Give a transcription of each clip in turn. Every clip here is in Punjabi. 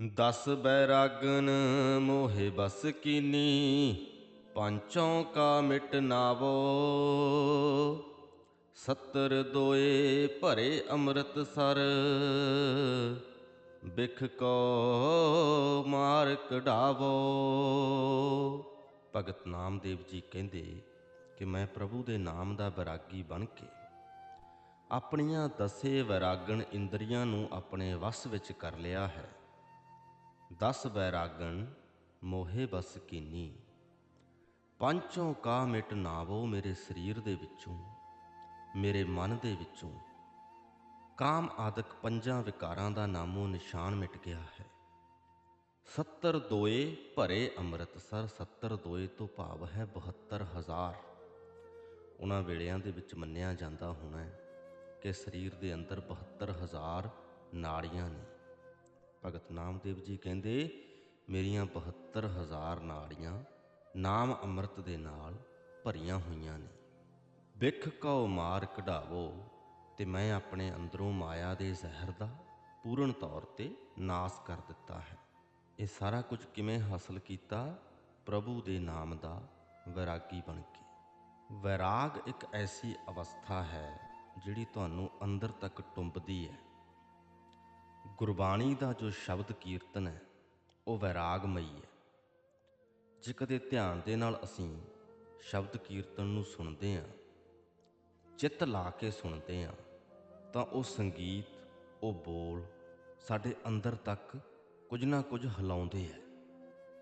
ਦਸ ਬੈਰਾਗਨ ਮੋਹਿ ਬਸ ਕੀਨੀ, ਪੰਚੋਂ ਕਾ ਮਿਟ ਨਾਵੋ। ਸੱਤਰ ਦੋਏ ਭਰੇ ਅੰਮ੍ਰਿਤ ਸਰ, ਬਿਖ ਕੋ ਮਾਰ ਕਢਾਵੋ। ਭਗਤ ਨਾਮਦੇਵ ਜੀ ਕਹਿੰਦੇ ਕਿ ਮੈਂ ਪ੍ਰਭੂ ਦੇ ਨਾਮ ਦਾ ਬੈਰਾਗੀ ਬਣ ਕੇ ਆਪਣੀਆਂ ਦਸੇ ਵੈਰਾਗਣ ਇੰਦਰੀਆਂ ਨੂੰ ਆਪਣੇ ਵਸ ਵਿੱਚ ਕਰ ਲਿਆ ਹੈ। ਦਸ ਬੈਰਾਗਣ ਮੋਹੇ ਬਸ ਕੀਨੀ। ਪੰਚੋਂ ਕਾ ਮਿਟ ਨਾਵੋ ਮੇਰੇ ਸਰੀਰ ਦੇ ਵਿੱਚੋਂ, ਮੇਰੇ ਮਨ ਦੇ ਵਿੱਚੋਂ। ਕਾਮ ਆਦਿਕ ਪੰਜਾਂ ਵਿਕਾਰਾਂ ਦਾ ਨਾਮੋ ਨਿਸ਼ਾਨ ਮਿਟ ਗਿਆ ਹੈ। 70 ਦੋਏ ਭਰੇ ਅੰਮ੍ਰਿਤਸਰ 70 ਦੋਏ ਤੋਂ ਭਾਵ ਹੈ 72000 ਉਹਨਾਂ ਵੇਲਿਆਂ ਦੇ ਵਿੱਚ ਮੰਨਿਆ ਜਾਂਦਾ ਹੋਣਾ ਕਿ ਸਰੀਰ ਦੇ ਅੰਦਰ 72000 ਨਾੜੀਆਂ ਨੇ। ਭਗਤ ਨਾਮਦੇਵ ਜੀ ਕਹਿੰਦੇ, ਮੇਰੀਆਂ 72000 ਨਾੜੀਆਂ ਨਾਮ ਅੰਮ੍ਰਿਤ ਦੇ ਨਾਲ ਭਰੀਆਂ ਹੋਈਆਂ ਨੇ। ਬਿਖ ਕਉ ਮਾਰ ਕਢਾਵੋ ਤੇ ਮੈਂ ਆਪਣੇ ਅੰਦਰੋਂ ਮਾਇਆ ਦੇ ਜ਼ਹਿਰ ਦਾ ਪੂਰਨ ਤੌਰ ਤੇ ਨਾਸ ਕਰ ਦਿੱਤਾ ਹੈ। ਇਹ ਸਾਰਾ ਕੁਝ ਕਿਵੇਂ ਹਾਸਲ ਕੀਤਾ? ਪ੍ਰਭੂ ਦੇ ਨਾਮ ਦਾ ਵੈਰਾਗੀ ਬਣ ਕੇ। ਵੈਰਾਗ ਇੱਕ ਐਸੀ ਅਵਸਥਾ ਹੈ ਜਿਹੜੀ ਤੁਹਾਨੂੰ ਅੰਦਰ ਤੱਕ ਟੁੰਬਦੀ ਹੈ। ਗੁਰਬਾਣੀ ਦਾ ਜੋ ਸ਼ਬਦ ਕੀਰਤਨ ਹੈ, ਉਹ ਵੈਰਾਗਮਈ ਹੈ। ਜੇ ਕਦੇ ਧਿਆਨ ਦੇ ਨਾਲ ਅਸੀਂ ਸ਼ਬਦ ਕੀਰਤਨ ਨੂੰ ਸੁਣਦੇ ਹਾਂ, ਚਿੱਤ ਲਾ ਕੇ ਸੁਣਦੇ ਹਾਂ, ਤਾਂ ਉਹ ਸੰਗੀਤ, ਉਹ ਬੋਲ ਸਾਡੇ ਅੰਦਰ ਤੱਕ ਕੁਝ ਨਾ ਕੁਝ ਹਿਲਾਉਂਦੇ ਆ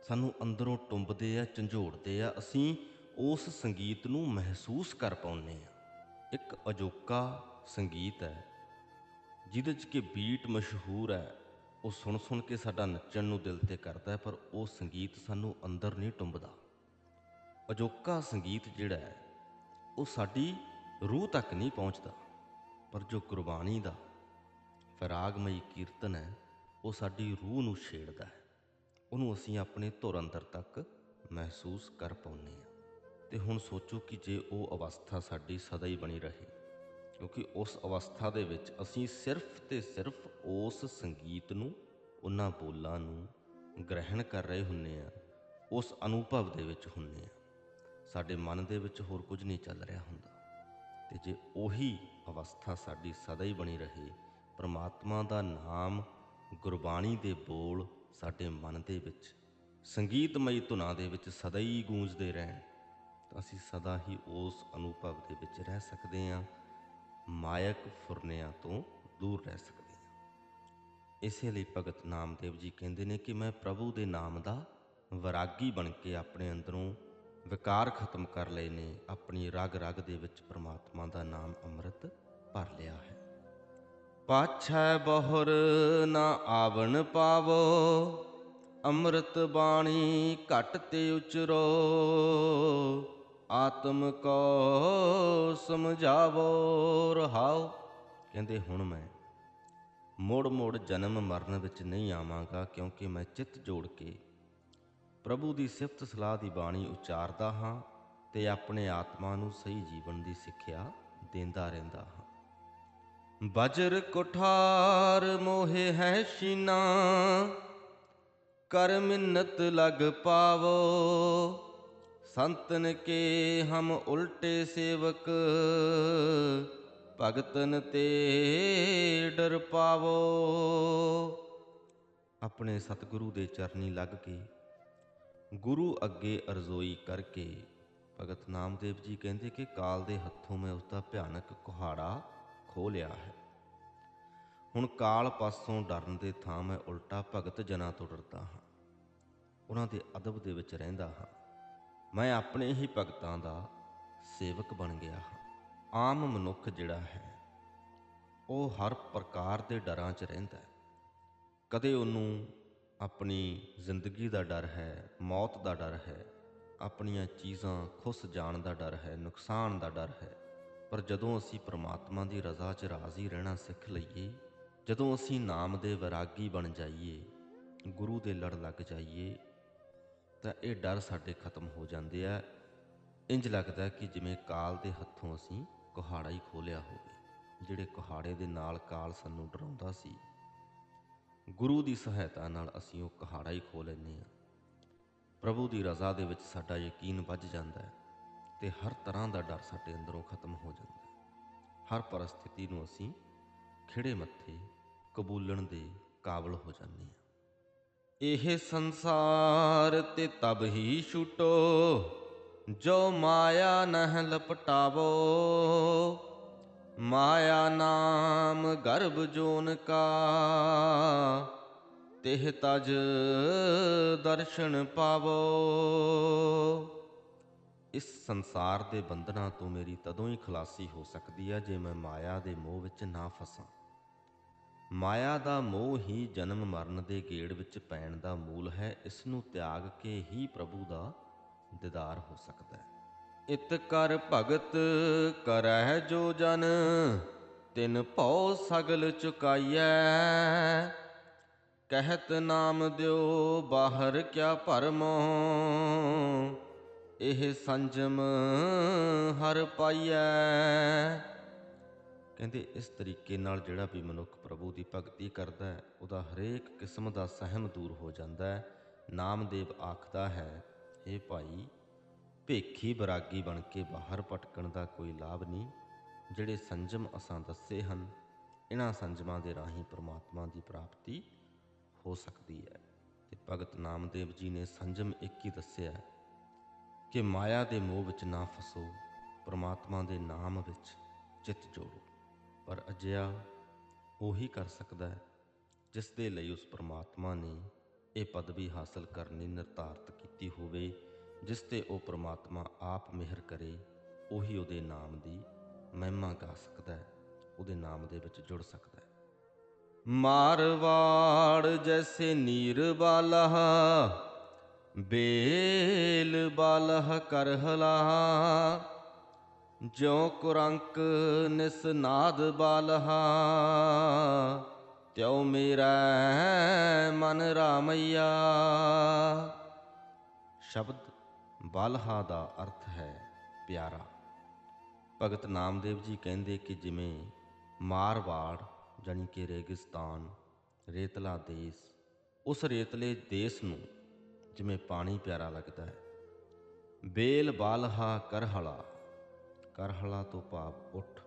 ਸਾਨੂੰ ਅੰਦਰੋਂ ਟੁੰਬਦੇ ਆ, ਝੰਜੋੜਦੇ ਆ, ਅਸੀਂ ਉਸ ਸੰਗੀਤ ਨੂੰ ਮਹਿਸੂਸ ਕਰ ਪਾਉਂਦੇ ਆ ਇੱਕ ਅਜੋਕਾ ਸੰਗੀਤ ਹੈ ਜਿਹਦੇ 'ਚ ਕਿ ਬੀਟ ਮਸ਼ਹੂਰ ਹੈ, ਉਹ ਸੁਣ ਸੁਣ ਕੇ ਸਾਡਾ ਨੱਚਣ ਨੂੰ ਦਿਲ ਤੇ ਕਰਦਾ ਹੈ, ਪਰ ਉਹ ਸੰਗੀਤ ਸਾਨੂੰ ਅੰਦਰ ਨਹੀਂ ਟੁੰਬਦਾ। ਅਜੋਕਾ ਸੰਗੀਤ ਜਿਹੜਾ ਹੈ, ਉਹ ਸਾਡੀ ਰੂਹ ਤੱਕ ਨਹੀਂ ਪਹੁੰਚਦਾ, ਪਰ ਜੋ ਗੁਰਬਾਣੀ ਦਾ ਫਰਾਗਮਈ ਕੀਰਤਨ ਹੈ, ਉਹ ਸਾਡੀ ਰੂਹ ਨੂੰ ਛੇੜਦਾ ਹੈ। ਉਹਨੂੰ ਅਸੀਂ ਆਪਣੇ ਧੁਰ ਅੰਦਰ ਤੱਕ ਮਹਿਸੂਸ ਕਰ ਪਾਉਂਦੇ ਹਾਂ। ਤੇ ਹੁਣ ਸੋਚੋ ਕਿ ਜੇ ਉਹ ਅਵਸਥਾ ਸਾਡੀ ਸਦਾ ਹੀ ਬਣੀ ਰਹੇ ਕਿਉਂਕਿ ਉਸ ਅਵਸਥਾ ਦੇ ਵਿੱਚ ਅਸੀਂ ਸਿਰਫ ਤੇ ਸਿਰਫ ਉਸ ਸੰਗੀਤ ਨੂੰ, ਉਹਨਾਂ ਬੋਲਾਂ ਨੂੰ ਗ੍ਰਹਿਣ ਕਰ ਰਹੇ ਹੁੰਨੇ ਆ, ਉਸ ਅਨੁਭਵ ਦੇ ਵਿੱਚ ਹੁੰਨੇ ਆ। ਸਾਡੇ ਮਨ ਦੇ ਵਿੱਚ ਹੋਰ ਕੁਝ ਨਹੀਂ ਚੱਲ ਰਿਹਾ ਹੁੰਦਾ। ਤੇ ਜੇ ਉਹੀ ਅਵਸਥਾ ਸਾਡੀ ਸਦਾ ਹੀ ਬਣੀ ਰਹੇ, ਪ੍ਰਮਾਤਮਾ ਦਾ ਨਾਮ, ਗੁਰਬਾਣੀ ਦੇ ਬੋਲ ਸਾਡੇ ਮਨ ਦੇ ਵਿੱਚ, ਸੰਗੀਤਮਈ ਧੁਨਾਂ ਦੇ ਵਿੱਚ ਸਦਾ ਹੀ ਗੂੰਜਦੇ ਰਹਿਣ, ਤਾਂ ਅਸੀਂ ਸਦਾ ਹੀ ਉਸ ਅਨੁਭਵ ਦੇ ਵਿੱਚ ਰਹਿ ਸਕਦੇ ਹਾਂ। ਮਾਇਕ ਫੁਰਨਿਆਂ ਤੋਂ ਦੂਰ ਰਹਿ ਸਕਦੇ ਹਾਂ। ਇਸੇ ਲਈ ਭਗਤ ਨਾਮਦੇਵ ਜੀ ਕਹਿੰਦੇ ਨੇ ਕਿ ਮੈਂ ਪ੍ਰਭੂ ਦੇ ਨਾਮ ਦਾ ਵੈਰਾਗੀ ਬਣ ਕੇ ਆਪਣੇ ਅੰਦਰੋਂ ਵਿਕਾਰ ਖਤਮ ਕਰ ਲਏ ਨੇ, ਆਪਣੀ ਰਗ ਰਗ ਦੇ ਵਿੱਚ ਪ੍ਰਮਾਤਮਾ ਦਾ ਨਾਮ ਅੰਮ੍ਰਿਤ ਭਰ ਲਿਆ ਹੈ। ਪਾਛੈ ਬਹੁਰ ਨਾ ਆਵਣ ਪਾਵੋ, ਅੰਮ੍ਰਿਤ ਬਾਣੀ ਘਟ ਤੇ ਉਚਰੋ। ਆਤਮ ਕੋ ਸਮਝਾਵੋ ਰਹਾਓ ਕਹਿੰਦੇ, ਹੁਣ ਮੈਂ ਮੋੜ ਮੋੜ ਜਨਮ ਮਰਨ ਵਿੱਚ ਨਹੀਂ ਆਵਾਂਗਾ, ਕਿਉਂਕਿ ਮੈਂ ਚਿੱਤ ਜੋੜ ਕੇ ਪ੍ਰਭੂ ਦੀ ਸਿਫਤ ਸਲਾਹ ਦੀ ਬਾਣੀ ਉਚਾਰਦਾ ਹਾਂ ਤੇ ਆਪਣੇ ਆਤਮਾ ਨੂੰ ਸਹੀ ਜੀਵਨ ਦੀ ਸਿੱਖਿਆ ਦਿੰਦਾ ਰਹਿੰਦਾ ਹਾਂ। ਬਜਰ ਕੁਠਾਰ ਮੋਹਿ ਹੈ ਸ਼ੀਨਾ, ਕਰ ਮਿੰਨਤ ਲਗ ਪਾਵੋ। ਸੰਤਨ ਕੇ ਹਮ ਉਲਟੇ ਸੇਵਕ, ਭਗਤਨ ਤੇ ਡਰ ਪਾਵੋ। ਆਪਣੇ ਸਤਿਗੁਰੂ ਦੇ ਚਰਨੀ ਲੱਗ ਕੇ, ਗੁਰੂ ਅੱਗੇ ਅਰਜ਼ੋਈ ਕਰਕੇ, ਭਗਤ ਨਾਮਦੇਵ ਜੀ ਕਹਿੰਦੇ ਕਿ ਕਾਲ ਦੇ ਹੱਥੋਂ ਮੈਂ ਉਸ ਦਾ ਭਿਆਨਕ ਕੁਹਾੜਾ ਖੋ ਲਿਆ ਹੈ। ਹੁਣ ਕਾਲ ਪਾਸੋਂ ਡਰਨ ਦੇ ਥਾਂ ਮੈਂ ਉਲਟਾ ਭਗਤ ਜਨਾਂ ਤੋਂ ਡਰਦਾ ਹਾਂ। ਉਹਨਾਂ ਦੇ ਅਦਬ ਦੇ ਵਿੱਚ ਰਹਿੰਦਾ ਹਾਂ। ਮੈਂ ਆਪਣੇ ਹੀ ਭਗਤਾਂ ਦਾ ਸੇਵਕ ਬਣ ਗਿਆ ਹਾਂ। ਆਮ ਮਨੁੱਖ ਜਿਹੜਾ ਹੈ, ਉਹ ਹਰ ਪ੍ਰਕਾਰ ਦੇ ਡਰਾਂ 'ਚ ਰਹਿੰਦਾ ਹੈ। ਕਦੇ ਉਹਨੂੰ ਆਪਣੀ ਜ਼ਿੰਦਗੀ ਦਾ ਡਰ ਹੈ, ਮੌਤ ਦਾ ਡਰ ਹੈ, ਆਪਣੀਆਂ ਚੀਜ਼ਾਂ ਖੁੱਸ ਜਾਣ ਦਾ ਡਰ ਹੈ, ਨੁਕਸਾਨ ਦਾ ਡਰ ਹੈ, ਪਰ ਜਦੋਂ ਅਸੀਂ ਪ੍ਰਮਾਤਮਾ ਦੀ ਰਜ਼ਾ 'ਚ ਰਾਜ਼ੀ ਰਹਿਣਾ ਸਿੱਖ ਲਈਏ, ਜਦੋਂ ਅਸੀਂ ਨਾਮ ਦੇ ਵੈਰਾਗੀ ਬਣ ਜਾਈਏ, ਗੁਰੂ ਦੇ ਲੜ ਲੱਗ ਜਾਈਏ ਤਾਂ ਇਹ ਡਰ ਸਾਡੇ ਖਤਮ ਹੋ ਜਾਂਦੇ ਆ। ਇੰਜ ਲੱਗਦਾ ਕਿ ਜਿਵੇਂ ਕਾਲ ਦੇ ਹੱਥੋਂ ਅਸੀਂ ਕੁਹਾੜਾ ਹੀ ਖੋਲਿਆ ਹੋਵੇ, ਜਿਹੜੇ ਕੁਹਾੜੇ ਦੇ ਨਾਲ ਕਾਲ ਸਾਨੂੰ ਡਰਾਉਂਦਾ ਸੀ। ਗੁਰੂ ਦੀ ਸਹਾਇਤਾ ਨਾਲ ਅਸੀਂ ਉਹ ਕੁਹਾੜਾ ਹੀ ਖੋ ਲੈਂਦੇ ਹਾਂ। ਪ੍ਰਭੂ ਦੀ ਰਜ਼ਾ ਦੇ ਵਿੱਚ ਸਾਡਾ ਯਕੀਨ ਵੱਜ ਜਾਂਦਾ ਹੈ ਤੇ ਹਰ ਤਰ੍ਹਾਂ ਦਾ ਡਰ ਸਾਡੇ ਅੰਦਰੋਂ ਖਤਮ ਹੋ ਜਾਂਦਾ ਹੈ। ਹਰ ਪਰਿਸਥਿਤੀ ਨੂੰ ਅਸੀਂ ਖਿੜੇ ਮੱਥੇ ਕਬੂਲਣ ਦੇ ਕਾਬਲ ਹੋ ਜਾਂਦੇ ਹਾਂ। ਇਹ ਸੰਸਾਰ ਤੇ ਤਬ ਹੀ ਛੁਟੋ, ਜੋ ਮਾਇਆ ਨਹਿ ਲਪਟਾਵੋ। ਮਾਇਆ ਨਾਮ ਗਰਭ ਜੋਨ ਕਾ, ਤਿਹ ਤਜ ਦਰਸ਼ਨ ਪਾਵੋ। ਇਸ ਸੰਸਾਰ ਦੇ ਬੰਧਨਾਂ ਤੋਂ ਮੇਰੀ ਤਦੋਂ ਹੀ ਖਲਾਸੀ ਹੋ ਸਕਦੀ ਹੈ ਜੇ ਮੈਂ ਮਾਇਆ ਦੇ ਮੋਹ ਵਿੱਚ ਨਾ ਫਸਾਂ। ਮਾਇਆ ਦਾ ਮੋਹ ਹੀ ਜਨਮ ਮਰਨ ਦੇ ਗੇੜ ਵਿੱਚ ਪੈਣ ਦਾ ਮੂਲ ਹੈ, ਇਸ ਨੂੰ ਤਿਆਗ ਕੇ ਹੀ ਪ੍ਰਭੂ ਦਾ ਦੀਦਾਰ ਹੋ ਸਕਦਾ ਹੈ। ਇਤ ਕਰ ਭਗਤ ਕਰਹਿ ਜੋ ਜਨ, ਤਿਨ ਭਉ ਸਗਲ ਚੁਕਾਈਐ। ਕਹਿਤ ਨਾਮ ਦਿਓ ਬਾਹਰ ਕਿਆ ਭਰਮੋ, ਇਹ ਸੰਜਮ ਹਰ ਪਾਈਐ। ਕਹਿੰਦੇ ਇਸ ਤਰੀਕੇ ਨਾਲ ਜਿਹੜਾ ਵੀ ਮਨੁੱਖ ਪ੍ਰਭੂ ਦੀ ਭਗਤੀ ਕਰਦਾ ਹੈ, ਉਹਦਾ ਹਰੇਕ ਕਿਸਮ ਦਾ ਸਹਿਮ ਦੂਰ ਹੋ ਜਾਂਦਾ ਹੈ। ਨਾਮਦੇਵ ਆਖਦਾ ਹੈ ਇਹ ਭਾਈ, ਭੇਖੀ ਬਰਾਗੀ ਬਣ ਕੇ ਬਾਹਰ ਭਟਕਣ ਦਾ ਕੋਈ ਲਾਭ ਨਹੀਂ। ਜਿਹੜੇ ਸੰਜਮ ਅਸਾਂ ਦੱਸੇ ਹਨ ਇਹਨਾਂ ਸੰਜਮਾਂ ਦੇ ਰਾਹੀਂ ਪ੍ਰਮਾਤਮਾ ਦੀ ਪ੍ਰਾਪਤੀ ਹੋ ਸਕਦੀ ਹੈ। ਤੇ ਭਗਤ ਨਾਮਦੇਵ ਜੀ ਨੇ ਸੰਜਮ ਇੱਕ ਹੀ ਦੱਸਿਆ, ਕਿ ਮਾਇਆ ਦੇ ਮੋਹ ਵਿੱਚ ਨਾ ਫਸੋ, ਪ੍ਰਮਾਤਮਾ ਦੇ ਨਾਮ ਵਿੱਚ ਚਿੱਤ ਜੋੜੋ। ਪਰ ਅਜਿਹਾ ਉਹੀ ਕਰ ਸਕਦਾ ਹੈ ਜਿਸ ਦੇ ਲਈ ਉਸ ਪ੍ਰਮਾਤਮਾ ਨੇ ਇਹ ਪਦਵੀ ਹਾਸਲ ਕਰਨੀ ਨਿਰਧਾਰਤ ਕੀਤੀ ਹੋਵੇ ਜਿਸ ਤੇ ਉਹ ਪ੍ਰਮਾਤਮਾ ਆਪ ਮਿਹਰ ਕਰੇ, ਉਹੀ ਉਹਦੇ ਨਾਮ ਦੀ ਮਹਿਮਾ ਗਾ ਸਕਦਾ ਹੈ, ਉਹਦੇ ਨਾਮ ਦੇ ਵਿੱਚ ਜੁੜ ਸਕਦਾ ਹੈ। ਮਾਰਵਾੜ ਜੈਸੇ ਨੀਰ ਬਾਲਾ ਬੇਲ ਬਾਲਹ ਕਰਹਲਾ ਜਿਉ ਕੁਰੰਕ ਨਿਸਨਾਦ ਬਾਲਹਾ, ਤਿਉ ਮੇਰਾ ਮਨ ਰਾਮਈਆ। ਸ਼ਬਦ ਬਾਲਹਾ ਦਾ ਅਰਥ ਹੈ ਪਿਆਰਾ। ਭਗਤ ਨਾਮਦੇਵ ਜੀ ਕਹਿੰਦੇ ਕਿ ਜਿਵੇਂ ਮਾਰਵਾੜ ਜਾਣੀ ਕਿ ਰੇਗਿਸਤਾਨ, ਰੇਤਲਾ ਦੇਸ਼, ਉਸ ਰੇਤਲੇ ਦੇਸ਼ ਨੂੰ ਜਿਵੇਂ ਪਾਣੀ ਪਿਆਰਾ ਲੱਗਦਾ ਹੈ। ਬੇਲ ਬਾਲਹਾ ਕਰਹਲਾ ਕਰਹਲਾ ਤੋਂ ਭਾਵ ਉੱਠ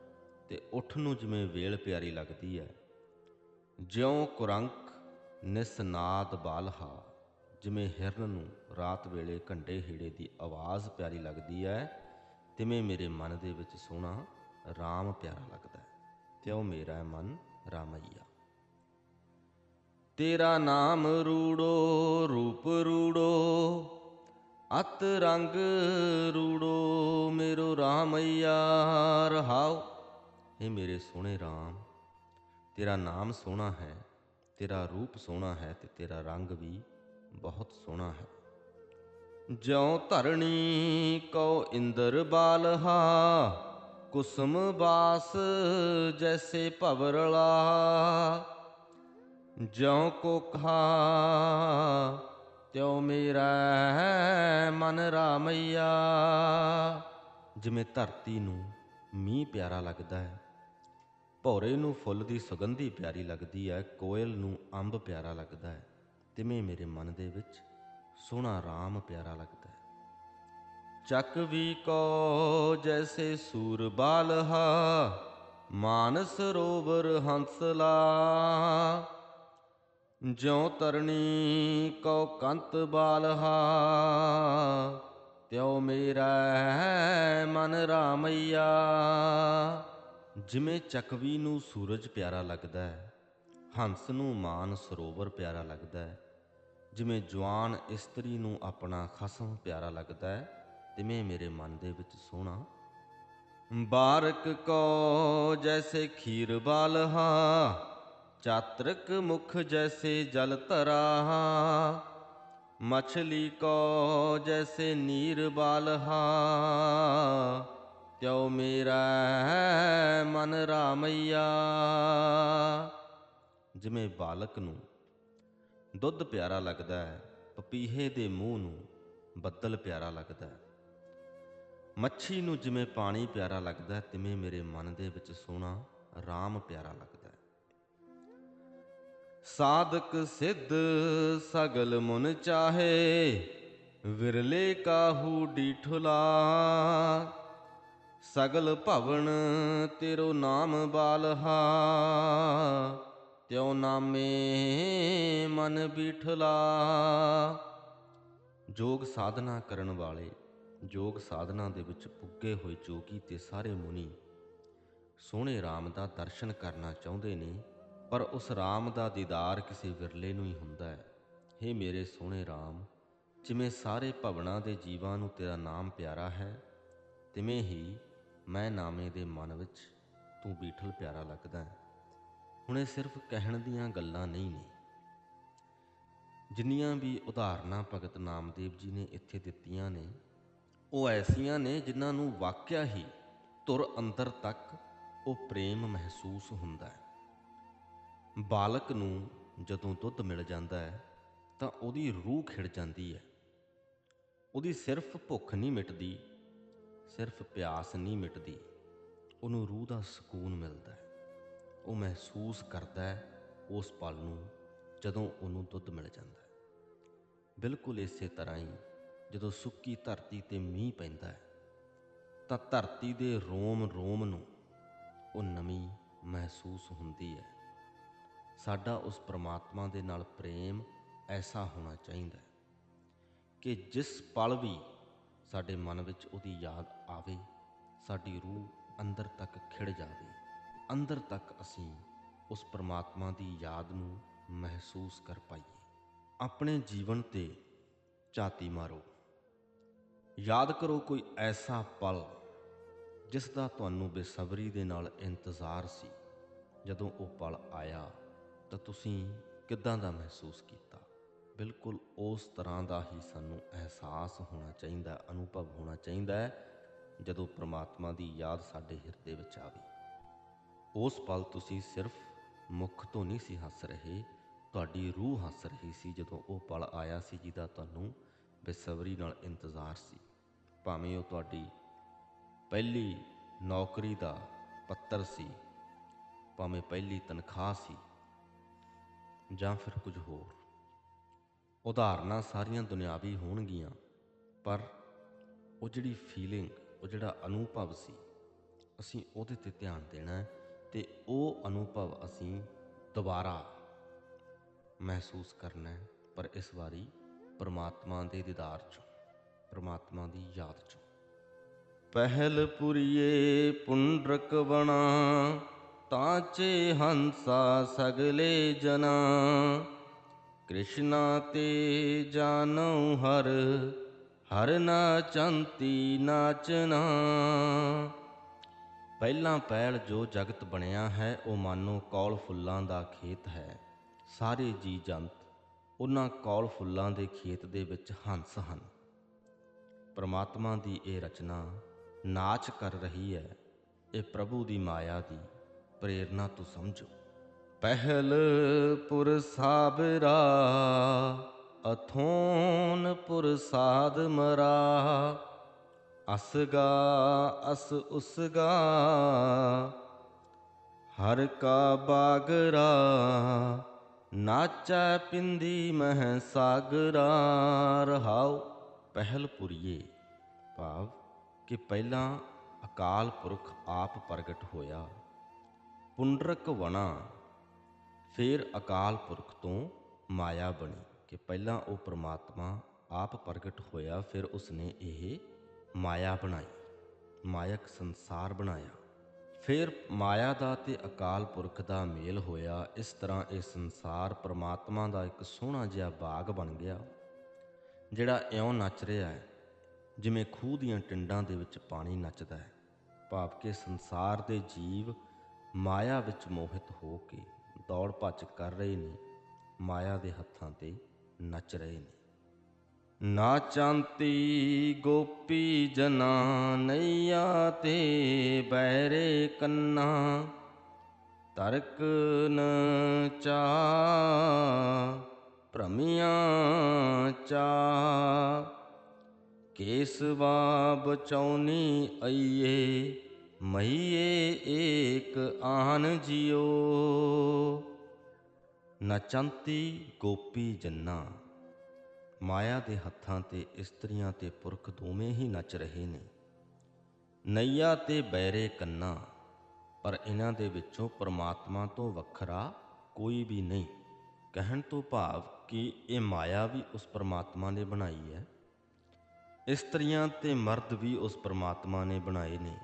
ਤੇ ਉੱਠ ਨੂੰ ਜਿਵੇਂ ਵੇਲ ਪਿਆਰੀ ਲੱਗਦੀ ਹੈ, ਜਿਉਂ ਕੁਰੰਕ ਨਿਸਨਾਦ ਬਾਲਹਾ ਜਿਵੇਂ ਹਿਰਨ ਨੂੰ ਰਾਤ ਵੇਲੇ ਘੰਟੇ ਹੀੜੇ ਦੀ ਆਵਾਜ਼ ਪਿਆਰੀ ਲੱਗਦੀ ਹੈ, ਤਿਵੇਂ ਮੇਰੇ ਮਨ ਦੇ ਵਿੱਚ ਸੋਹਣਾ RAM ਪਿਆਰਾ ਲੱਗਦਾ ਹੈ। ਤਿਉ ਮੇਰਾ ਮਨ ਰਾਮਈਆ। ਤੇਰਾ ਨਾਮ ਰੂੜੋ, ਰੂਪ ਰੂੜੋ ਅਤ ਰੰਗ ਰੂੜੋ ਮੇਰੋ ਰਾਮਈਆ ਰਹਾਉ ਇਹ ਮੇਰੇ ਸੋਹਣੇ RAM ਤੇਰਾ ਨਾਮ ਸੋਹਣਾ ਹੈ, ਤੇਰਾ ਰੂਪ ਸੋਹਣਾ ਹੈ ਤੇ ਤੇਰਾ ਰੰਗ ਵੀ ਬਹੁਤ ਸੋਹਣਾ ਹੈ। ਜਿਉ ਧਰਣੀ ਕਉ ਇੰਦਰ ਬਾਲਹਾ, ਕੁਸਮ ਬਾਸ ਜੈਸੇ ਭਵਰਲਾ। ਜਿਉ ਕੋਖਾ ਤਿਉ ਮੇਰਾ ਮਨ ਰਾਮਈਆ। ਜਿਵੇਂ ਧਰਤੀ ਨੂੰ ਮੀਂਹ ਪਿਆਰਾ ਲੱਗਦਾ ਹੈ, ਭੌਰੇ ਨੂੰ ਫੁੱਲ ਦੀ ਸੁਗੰਧੀ ਪਿਆਰੀ ਲੱਗਦੀ ਹੈ, ਕੋਇਲ ਨੂੰ ਅੰਬ ਪਿਆਰਾ ਲੱਗਦਾ ਹੈ, ਤਿਵੇਂ ਮੇਰੇ ਮਨ ਦੇ ਵਿੱਚ ਸੋਹਣਾ ਰਾਮ ਪਿਆਰਾ ਲੱਗਦਾ ਹੈ। ਚੱਕ ਵੀ ਕੋ ਜੈਸੇ ਸੂਰ ਬਾਲਹਾ, ਮਾਨਸ ਰੋਵਰ ਹੰਸਲਾ। ਜਿਉ ਤਰਣੀ ਕਉ ਕੰਤ ਬਾਲਹਾ, ਤਿਉ ਮੇਰਾ ਮਨ ਰਾਮਈਆ। ਜਿਵੇਂ ਚਕਵੀ ਨੂੰ ਸੂਰਜ ਪਿਆਰਾ ਲੱਗਦਾ ਹੈ, ਹੰਸ ਨੂੰ ਮਾਨ ਸਰੋਵਰ ਪਿਆਰਾ ਲੱਗਦਾ ਹੈ। ਜਿਵੇਂ ਜਵਾਨ ਇਸਤਰੀ ਨੂੰ ਆਪਣਾ ਖਸਮ ਪਿਆਰਾ ਲੱਗਦਾ ਹੈ, ਤਿਵੇਂ ਮੇਰੇ ਮਨ ਦੇ ਵਿੱਚ ਸੋਹਣਾ। ਬਾਰਕ ਕੋ ਜੈਸੇ ਖੀਰ ਬਾਲਹਾ ਚਾਤਰਕ ਮੁਖ ਜੈਸੇ ਜਲ ਧਰਾ ਮਛਲੀ ਕੋ ਜੈਸੇ ਨੀਰ ਬਾਲਹਾ। ਤਿਉ ਮੇਰਾ ਮਨ ਰਾਮਈਆ। ਜਿਵੇਂ ਬਾਲਕ ਨੂੰ ਦੁੱਧ ਪਿਆਰਾ ਲੱਗਦਾ ਹੈ, ਪਪੀਹੇ ਦੇ ਮੂੰਹ ਨੂੰ ਬੱਦਲ ਪਿਆਰਾ ਲੱਗਦਾ ਹੈ। ਮੱਛੀ ਨੂੰ ਜਿਵੇਂ ਪਾਣੀ ਪਿਆਰਾ ਲੱਗਦਾ ਤਿਵੇਂ ਮੇਰੇ ਮਨ ਦੇ ਵਿੱਚ ਸੋਹਣਾ RAM ਪਿਆਰਾ ਲੱਗਦਾ ਸਾਧਕ ਸਿੱਧ ਸਗਲ ਮੁਨ ਚਾਹੇ, ਵਿਰਲੇ ਕਾਹੂ ਡੀਠੁਲਾ ਸਗਲ ਭਵਨ ਤੇਰੋ ਨਾਮ ਬਾਲਹਾ, ਤਿਉ ਨਾਮੇ ਮਨ ਬਿਠਲਾ। ਜੋਗ ਸਾਧਨਾ ਕਰਨ ਵਾਲੇ, ਜੋਗ ਸਾਧਨਾ ਦੇ ਵਿੱਚ ਪੁੱਗੇ ਹੋਏ ਜੋਗੀ ਤੇ ਸਾਰੇ ਮੁਨੀ ਸੋਹਣੇ RAM ਦਾ ਦਰਸ਼ਨ ਕਰਨਾ ਚਾਹੁੰਦੇ ਨੇ। ਪਰ ਉਸ RAM ਦਾ ਦੀਦਾਰ ਕਿਸੇ ਵਿਰਲੇ ਨੂੰ ਹੀ ਹੁੰਦਾ ਹੈ। हे ਮੇਰੇ ਸੋਹਣੇ RAM ਜਿਵੇਂ ਸਾਰੇ ਭਵਨਾਂ ਦੇ ਜੀਵਾਂ ਨੂੰ ਤੇਰਾ ਨਾਮ ਪਿਆਰਾ ਹੈ, ਤਿਵੇਂ ਹੀ ਮੈਂ ਨਾਮੇ ਦੇ ਮਨ ਵਿੱਚ ਤੂੰ ਬੀਠਲ ਪਿਆਰਾ ਲੱਗਦਾ ਹੈ। ਹੁਣ ਇਹ ਸਿਰਫ ਕਹਿਣ ਦੀਆਂ ਗੱਲਾਂ ਨਹੀਂ ਨੇ। ਜਿੰਨੀਆਂ ਵੀ ਉਦਾਹਰਨਾਂ ਭਗਤ ਨਾਮਦੇਵ ਜੀ ਨੇ ਇੱਥੇ ਦਿੱਤੀਆਂ ਨੇ, ਉਹ ਐਸੀਆਂ ਨੇ ਜਿਨ੍ਹਾਂ ਨੂੰ ਵਾਕਿਆ ਹੀ ਤੁਰ ਅੰਦਰ ਤੱਕ ਉਹ ਪ੍ਰੇਮ ਮਹਿਸੂਸ ਹੁੰਦਾ ਹੈ। ਬਾਲਕ ਨੂੰ ਜਦੋਂ ਦੁੱਧ ਮਿਲ ਜਾਂਦਾ ਹੈ, ਤਾਂ ਉਹਦੀ ਰੂਹ ਖਿੜ ਜਾਂਦੀ ਹੈ। ਉਹਦੀ ਸਿਰਫ ਭੁੱਖ ਨਹੀਂ ਮਿਟਦੀ, ਸਿਰਫ ਪਿਆਸ ਨਹੀਂ ਮਿਟਦੀ। ਉਹਨੂੰ ਰੂਹ ਦਾ ਸਕੂਨ ਮਿਲਦਾ ਹੈ। ਉਹ ਮਹਿਸੂਸ ਕਰਦਾ ਹੈ ਉਸ ਪਲ ਨੂੰ ਜਦੋਂ ਉਹਨੂੰ ਦੁੱਧ ਮਿਲ ਜਾਂਦਾ ਹੈ। ਬਿਲਕੁਲ ਇਸੇ ਤਰ੍ਹਾਂ ਹੀ ਜਦੋਂ ਸੁੱਕੀ ਧਰਤੀ ਤੇ ਮੀਂਹ ਪੈਂਦਾ ਹੈ, ਤਾਂ ਧਰਤੀ ਦੇ ਰੋਮ ਰੋਮ ਨੂੰ ਉਹ ਨਮੀ ਮਹਿਸੂਸ ਹੁੰਦੀ ਹੈ। ਸਾਡਾ ਉਸ ਪ੍ਰਮਾਤਮਾ ਦੇ ਨਾਲ ਪ੍ਰੇਮ ਐਸਾ ਹੋਣਾ ਚਾਹੀਦਾ ਹੈ ਕਿ ਜਿਸ ਪਲ ਵੀ ਸਾਡੇ ਮਨ ਵਿੱਚ ਉਹਦੀ ਯਾਦ ਆਵੇ, ਸਾਡੀ ਰੂਹ ਅੰਦਰ ਤੱਕ ਖਿੜ ਜਾਵੇ, ਅੰਦਰ ਤੱਕ ਅਸੀਂ ਉਸ ਪ੍ਰਮਾਤਮਾ ਦੀ ਯਾਦ ਨੂੰ ਮਹਿਸੂਸ ਕਰ ਪਾਈਏ। ਆਪਣੇ ਜੀਵਨ ਤੇ ਝਾਤੀ ਮਾਰੋ। ਯਾਦ ਕਰੋ ਕੋਈ ਐਸਾ ਪਲ ਜਿਸ ਦਾ ਤੁਹਾਨੂੰ ਬੇਸਬਰੀ ਦੇ ਨਾਲ ਇੰਤਜ਼ਾਰ ਸੀ ਜਦੋਂ ਉਹ ਪਲ ਆਇਆ। ਤਾਂ ਤੁਸੀਂ ਕਿੱਦਾਂ ਦਾ ਮਹਿਸੂਸ ਕੀਤਾ? ਬਿਲਕੁਲ ਉਸ ਤਰ੍ਹਾਂ ਦਾ ਹੀ ਸਾਨੂੰ ਅਹਿਸਾਸ ਹੋਣਾ ਚਾਹੀਦਾ, ਅਨੁਭਵ ਹੋਣਾ ਚਾਹੀਦਾ ਜਦੋਂ ਪ੍ਰਮਾਤਮਾ ਦੀ ਯਾਦ ਸਾਡੇ ਹਿਰਦੇ ਵਿੱਚ ਆਵੇ। ਉਸ ਪਲ ਤੁਸੀਂ ਸਿਰਫ ਮੁਖ ਤੋਂ ਨਹੀਂ ਸੀ ਹੱਸ ਰਹੇ, ਤੁਹਾਡੀ ਰੂਹ ਹੱਸ ਰਹੀ ਸੀ ਜਦੋਂ ਉਹ ਪਲ ਆਇਆ ਸੀ ਜਿਹਦਾ ਤੁਹਾਨੂੰ ਬੇਸਬਰੀ ਨਾਲ ਇੰਤਜ਼ਾਰ ਸੀ। ਭਾਵੇਂ ਉਹ ਤੁਹਾਡੀ ਪਹਿਲੀ ਨੌਕਰੀ ਦਾ ਪੱਤਰ ਸੀ, ਭਾਵੇਂ ਪਹਿਲੀ ਤਨਖਾਹ ਸੀ ਜਾਂ ਫਿਰ ਕੁਝ ਹੋਰ। ਉਦਾਹਰਨਾਂ ਸਾਰੀਆਂ ਦੁਨਿਆਵੀ ਹੋਣਗੀਆਂ, ਪਰ ਉਹ ਜਿਹੜੀ ਫੀਲਿੰਗ ਉਹ ਜਿਹੜਾ ਅਨੁਭਵ ਸੀ, ਅਸੀਂ ਉਹਦੇ ਤੇ ਧਿਆਨ ਦੇਣਾ ਹੈ ਤੇ ਉਹ ਅਨੁਭਵ ਅਸੀਂ ਦੁਬਾਰਾ ਮਹਿਸੂਸ ਕਰਨਾ ਹੈ, ਪਰ ਇਸ ਵਾਰੀ ਪਰਮਾਤਮਾ ਦੇ ਦੀਦਾਰ ਚੋਂ, ਪਰਮਾਤਮਾ ਦੀ ਯਾਦ ਚੋਂ। ਪਹਿਲ ਪੁਰੀਏ ਪੁੰਡਰਕ ਬਣਾ ਤਾਂਚੇ ਹੰਸਾ ਸਗਲੇ ਜਨਾ। ਕ੍ਰਿਸ਼ਨਾ ਤੇ ਜਾਨਉ ਹਰ ਹਰ ਨਾਚੰਤੀ ਨਾਚਨਾ ਪਹਿਲਾਂ ਪਹਿਲ ਜੋ ਜਗਤ ਬਣਿਆ ਹੈ, ਉਹ ਮਾਨੋ ਕੌਲ ਫੁੱਲਾਂ ਦਾ ਖੇਤ ਹੈ। ਸਾਰੇ ਜੀ ਜੰਤ, ਉਹਨਾਂ ਕੌਲ ਫੁੱਲਾਂ ਦੇ ਖੇਤ ਦੇ ਵਿੱਚ ਹੰਸ ਹਨ। ਪ੍ਰਮਾਤਮਾ ਦੀ ਇਹ ਰਚਨਾ ਨਾਚ ਕਰ ਰਹੀ ਹੈ, ਇਹ ਪ੍ਰਭੂ ਦੀ ਮਾਇਆ ਦੀ। ਪ੍ਰੇਰਣਾ ਤੋਂ ਸਮਝੋ। ਪਹਿਲ ਪੁਰ ਸਾਬਰਾ, ਅਥੋਨ ਪੁਰ ਸਾਧ ਮਰਾ। ਅਸਗਾ ਅਸ ਉਸਗਾ ਹਰ ਕਾ ਬਾਗਰਾ। ਨਾਚੈ ਪਿੰਦੀ ਮਹਿ ਸਾਗਰਾ, ਰਹਾਉ ਪਹਿਲ ਪੁਰੀਏ। ਭਾਵ ਕਿ ਪਹਿਲਾਂ ਅਕਾਲ ਪੁਰਖ ਆਪ ਪ੍ਰਗਟ ਹੋਇਆ। ਪੁੰਡਰਕ ਵਣਾ ਫਿਰ ਅਕਾਲ ਪੁਰਖ ਤੋਂ ਮਾਇਆ ਬਣੀ ਕਿ ਪਹਿਲਾਂ ਉਹ ਪ੍ਰਮਾਤਮਾ ਆਪ ਪ੍ਰਗਟ ਹੋਇਆ, ਫਿਰ ਉਸਨੇ ਇਹ ਮਾਇਆ ਬਣਾਈ, ਮਾਇਕ ਸੰਸਾਰ ਬਣਾਇਆ। ਫਿਰ ਮਾਇਆ ਦਾ ਤੇ ਅਕਾਲ ਪੁਰਖ ਦਾ ਮੇਲ ਹੋਇਆ, ਇਸ ਤਰ੍ਹਾਂ ਇਹ ਸੰਸਾਰ ਪ੍ਰਮਾਤਮਾ ਦਾ ਇੱਕ ਸੋਹਣਾ ਜਿਹਾ ਬਾਗ ਬਣ ਗਿਆ, ਜਿਹੜਾ ਇਉਂ ਨੱਚ ਰਿਹਾ ਹੈ, ਜਿਵੇਂ ਖੂਹ ਦੀਆਂ ਟਿੰਡਾਂ ਦੇ ਵਿੱਚ ਪਾਣੀ ਨੱਚਦਾ ਹੈ। ਭਾਵ ਕਿ ਸੰਸਾਰ ਦੇ ਜੀਵ ਮਾਇਆ ਵਿੱਚ ਮੋਹਿਤ ਹੋ ਕੇ ਦੌੜ ਭੱਜ ਕਰ ਰਹੇ ਨੇ, ਮਾਇਆ ਦੇ ਹੱਥਾਂ ਤੇ ਨੱਚ ਰਹੇ ਨੇ। ਨਾ ਚਾਂਤੀ ਗੋਪੀ ਜਨਾ ਨਈਆ ਤੇ ਬੈਰੇ ਕੰਨਾ, ਤਰਕ ਨ ਚਾ, ਭ੍ਰਮੀਆਂ ਚਾ। ਕੇਸਵਾ ਬਚੌਨੀ ਅਈਏ ਮਈਏ ਏਕ ਆਨ ਜਿਓ ਨਚੰਤੀ ਗੋਪੀ ਜੰਨਾ, ਮਾਇਆ ਦੇ ਹੱਥਾਂ ਤੇ ਇਸਤਰੀਆਂ ਤੇ ਪੁਰਖ ਦੋਵੇਂ ਹੀ ਨੱਚ ਰਹੇ ਨੇ। ਨਈਆ ਤੇ ਬੈਰੇ ਕੰਨਾ, ਪਰ ਇਹਨਾਂ ਦੇ ਵਿੱਚੋਂ ਪਰਮਾਤਮਾ ਤੋਂ ਵੱਖਰਾ ਕੋਈ ਵੀ ਨਹੀਂ। ਕਹਿਣ ਤੋਂ ਭਾਵ ਕਿ ਇਹ ਮਾਇਆ ਵੀ ਉਸ ਪਰਮਾਤਮਾ ਨੇ ਬਣਾਈ ਹੈ। ਇਸਤਰੀਆਂ ਤੇ ਮਰਦ ਵੀ ਉਸ ਪਰਮਾਤਮਾ ਨੇ ਬਣਾਏ ਨੇ।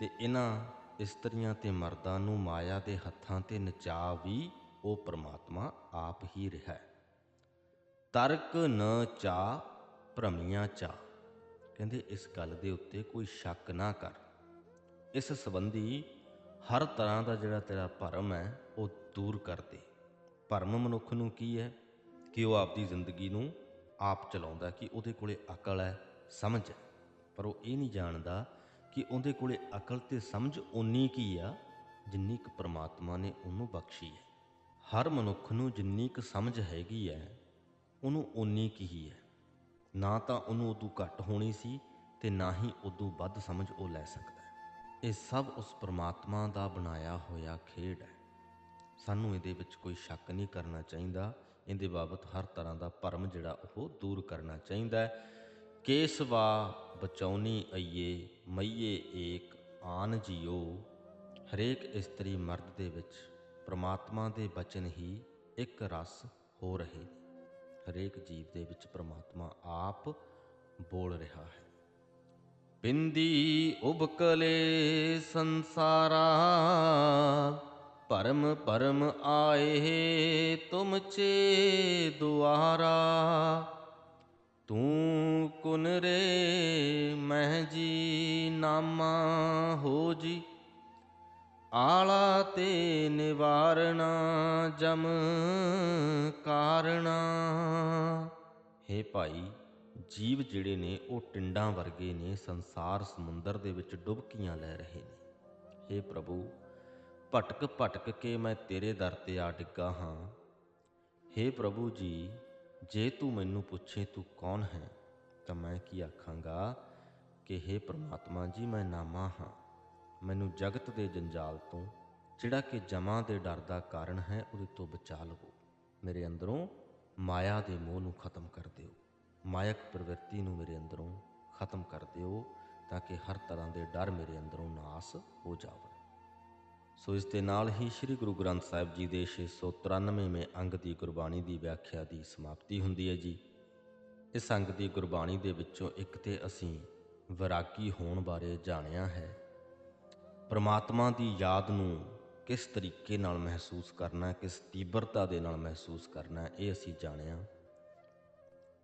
ਤੇ ਇਹਨਾਂ ਇਸਤਰੀਆਂ ਤੇ ਮਰਦਾਂ ਨੂੰ ਮਾਇਆ ਦੇ ਹੱਥਾਂ ਤੇ ਨਚਾ ਵੀ ਉਹ ਪ੍ਰਮਾਤਮਾ ਆਪ ਹੀ ਰਿਹਾ ਹੈ। ਤਰਕ ਨ ਚਾ, ਭ੍ਰਮੀਆਂ ਚਾ। ਕਹਿੰਦੇ ਇਸ ਗੱਲ ਦੇ ਉੱਤੇ ਕੋਈ ਸ਼ੱਕ ਨਾ ਕਰ। ਇਸ ਸੰਬੰਧੀ ਹਰ ਤਰ੍ਹਾਂ ਦਾ ਜਿਹੜਾ ਤੇਰਾ ਭਰਮ ਹੈ, ਉਹ ਦੂਰ ਕਰ ਦੇ। ਭਰਮ ਮਨੁੱਖ ਨੂੰ ਕੀ ਹੈ? ਕਿ ਉਹ ਆਪਦੀ ਜ਼ਿੰਦਗੀ ਨੂੰ ਆਪ ਚਲਾਉਂਦਾ ਕਿ ਉਹਦੇ ਕੋਲੇ ਅਕਲ ਹੈ, ਸਮਝ ਹੈ। ਪਰ ਉਹ ਇਹ ਨਹੀਂ ਜਾਣਦਾ ਕਿ ਉਹਦੇ ਕੋਲੇ ਅਕਲ ਤੇ ਸਮਝ ਉਨੀ ਕੀ ਆ ਜਿੰਨੀ ਕੁ ਪ੍ਰਮਾਤਮਾ ਨੇ ਉਹਨੂੰ ਬਖਸ਼ੀ ਹੈ। ਹਰ ਮਨੁੱਖ ਨੂੰ ਜਿੰਨੀ ਕੁ ਸਮਝ ਹੈਗੀ ਹੈ, ਉਹਨੂੰ ਉਨੀ ਕੀ ਹੀ ਹੈ। ਨਾ ਤਾਂ ਉਹਨੂੰ ਉਦੋਂ ਘੱਟ ਹੋਣੀ ਸੀ ਤੇ ਨਾ ਹੀ ਉਦੋਂ ਵੱਧ ਸਮਝ ਉਹ ਲੈ ਸਕਦਾ ਇਹ ਸਭ ਉਸ ਪ੍ਰਮਾਤਮਾ ਦਾ ਬਣਾਇਆ ਹੋਇਆ ਖੇਡ ਹੈ। ਸਾਨੂੰ ਇਹਦੇ ਵਿੱਚ ਕੋਈ ਸ਼ੱਕ ਨਹੀਂ ਕਰਨਾ ਚਾਹੀਦਾ। ਇਹਦੇ ਬਾਬਤ ਹਰ ਤਰ੍ਹਾਂ ਦਾ ਭਰਮ ਜਿਹੜਾ ਉਹ ਦੂਰ ਕਰਨਾ ਚਾਹੀਦਾ ਹੈ। ਕੇਸਵਾ ਬਚਾਉਣੀ ਅਈਏ, ਮਈਏ ਏਕ ਆਨ ਜਿਓ। ਹਰੇਕ ਇਸਤਰੀ ਮਰਦ ਦੇ ਵਿੱਚ ਪ੍ਰਮਾਤਮਾ ਦੇ ਬਚਨ ਹੀ ਇੱਕ ਰਸ ਹੋ ਰਹੇ ਨੇ। ਹਰੇਕ ਜੀਵ ਦੇ ਵਿੱਚ ਪ੍ਰਮਾਤਮਾ ਆਪ ਬੋਲ ਰਿਹਾ ਹੈ। ਬਿੰਦੀ ਉਬਕਲੇ ਸੰਸਾਰਾ ਪਰਮ ਪਰਮ ਆਏ ਤੁਮ ਚੇ ਦੁਆਰਾ। ਤੂੰ ਕੁਨ ਰੇ ਮਹਿ ਜੀ ਨਾਮਾ ਹੋ ਜੀ। ਆਲਾ ਤੇ ਨਿਵਾਰਣਾ ਜਮ ਕਾਰਣਾ। ਹੇ ਭਾਈ, ਜੀਵ ਜਿਹੜੇ ਨੇ ਉਹ ਟਿੰਡਾਂ ਵਰਗੇ ਨੇ, ਸੰਸਾਰ ਸਮੁੰਦਰ ਦੇ ਵਿੱਚ ਡੁਬਕੀਆਂ ਲੈ ਰਹੇ ਨੇ। ਹੇ ਪ੍ਰਭੂ, ਭਟਕ ਭਟਕ ਕੇ ਮੈਂ ਤੇਰੇ ਦਰ ਤੇ ਆ ਡਿੱਗਾ ਹਾਂ। ਹੇ ਪ੍ਰਭੂ ਜੀ ਜੇ ਤੂੰ ਮੈਨੂੰ ਪੁੱਛੇ ਤੂੰ ਕੌਣ ਹੈ, ਤਾਂ ਮੈਂ ਕੀ ਆਖਾਂਗਾ ਕਿ ਹੇ ਪ੍ਰਮਾਤਮਾ ਜੀ, ਮੈਂ ਨਾਮਾ ਹਾਂ। ਮੈਨੂੰ ਜਗਤ ਦੇ ਜੰਜਾਲ ਤੋਂ, ਜਿਹੜਾ ਕਿ ਜਮਾਂ ਦੇ ਡਰ ਦਾ ਕਾਰਨ ਹੈ, ਉਹਦੇ ਤੋਂ ਬਚਾ ਲਵੋ। ਮੇਰੇ ਅੰਦਰੋਂ ਮਾਇਆ ਦੇ ਮੋਹ ਨੂੰ ਖਤਮ ਕਰ ਦਿਓ। ਮਾਇਕ ਪ੍ਰਵਿਰਤੀ ਨੂੰ ਮੇਰੇ ਅੰਦਰੋਂ ਖਤਮ ਕਰ ਦਿਓ, ਤਾਂ ਕਿ ਹਰ ਤਰ੍ਹਾਂ ਦੇ ਡਰ ਮੇਰੇ ਅੰਦਰੋਂ ਨਾਸ ਹੋ ਜਾਵੇ ਸੋ ਇਸ ਦੇ ਨਾਲ ਹੀ ਸ੍ਰੀ ਗੁਰੂ ਗ੍ਰੰਥ ਸਾਹਿਬ ਜੀ ਦੇ 693ਵੇਂ ਅੰਗ ਦੀ ਗੁਰਬਾਣੀ ਦੀ ਵਿਆਖਿਆ ਦੀ ਸਮਾਪਤੀ ਹੁੰਦੀ ਹੈ ਜੀ। ਇਸ ਅੰਗ ਦੀ ਗੁਰਬਾਣੀ ਦੇ ਵਿੱਚੋਂ ਇੱਕ ਤੇ ਅਸੀਂ ਵਿਰਾਗੀ ਹੋਣ ਬਾਰੇ ਜਾਣਿਆ ਹੈ। ਪ੍ਰਮਾਤਮਾ ਦੀ ਯਾਦ ਨੂੰ ਕਿਸ ਤਰੀਕੇ ਨਾਲ ਮਹਿਸੂਸ ਕਰਨਾ, ਕਿਸ ਤੀਬਰਤਾ ਦੇ ਨਾਲ ਮਹਿਸੂਸ ਕਰਨਾ, ਇਹ ਅਸੀਂ ਜਾਣਿਆ।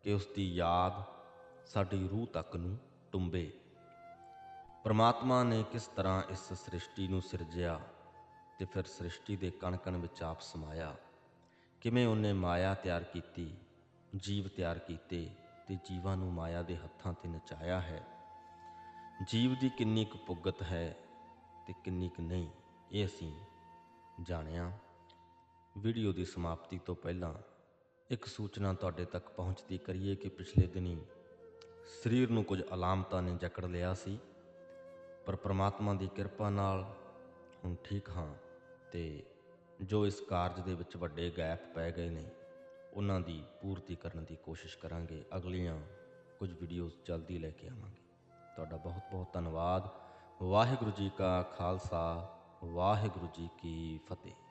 ਕਿ ਉਸ ਦੀ ਯਾਦ ਸਾਡੀ ਰੂਹ ਤੱਕ ਨੂੰ ਟੁੰਬੇ। ਪ੍ਰਮਾਤਮਾ ਨੇ ਕਿਸ ਤਰ੍ਹਾਂ ਇਸ ਸ੍ਰਿਸ਼ਟੀ ਨੂੰ ਸਿਰਜਿਆ ਤੇ ਫਿਰ ਸ੍ਰਿਸ਼ਟੀ ਦੇ ਕਣ-ਕਣ ਵਿੱਚ ਆਪ ਸਮਾਇਆ। ਕਿਵੇਂ ਉਹਨੇ ਮਾਇਆ ਤਿਆਰ ਕੀਤੀ, ਜੀਵ ਤਿਆਰ ਕੀਤੇ ਤੇ ਜੀਵਾਂ ਨੂੰ ਮਾਇਆ ਦੇ ਹੱਥਾਂ ਤੇ ਨਚਾਇਆ ਹੈ। ਜੀਵ ਦੀ ਕਿੰਨੀ ਕੁ ਪੁੱਗਤ ਹੈ ਤੇ ਕਿੰਨੀ ਕੁ ਨਹੀਂ, ਇਹ ਅਸੀਂ ਜਾਣਿਆ। ਵੀਡੀਓ ਦੀ ਸਮਾਪਤੀ ਤੋਂ ਪਹਿਲਾਂ ਇੱਕ ਸੂਚਨਾ ਤੁਹਾਡੇ ਤੱਕ ਪਹੁੰਚਦੀ ਕਰੀਏ ਕਿ ਪਿਛਲੇ ਦਿਨੀ ਸਰੀਰ ਨੂੰ ਕੁਝ ਅਲਾਮਤਾਂ ਨੇ ਜਕੜ ਲਿਆ ਸੀ, ਪਰ ਪ੍ਰਮਾਤਮਾ ਦੀ ਕਿਰਪਾ ਨਾਲ ਹੁਣ ਠੀਕ ਹਾਂ। ਤੇ ਜੋ ਇਸ ਕਾਰਜ ਦੇ ਵਿੱਚ ਵੱਡੇ ਗੈਪ ਪੈ ਗਏ ਨੇ, ਉਹਨਾਂ ਦੀ ਪੂਰਤੀ ਕਰਨ ਦੀ ਕੋਸ਼ਿਸ਼ ਕਰਾਂਗੇ। ਅਗਲੀਆਂ ਕੁਝ ਵੀਡੀਓਜ਼ ਜਲਦੀ ਲੈ ਕੇ ਆਵਾਂਗੇ। ਤੁਹਾਡਾ ਬਹੁਤ ਬਹੁਤ ਧੰਨਵਾਦ। ਵਾਹਿਗੁਰੂ ਜੀ ਕਾ ਖਾਲਸਾ, ਵਾਹਿਗੁਰੂ ਜੀ ਕੀ ਫਤਿਹ।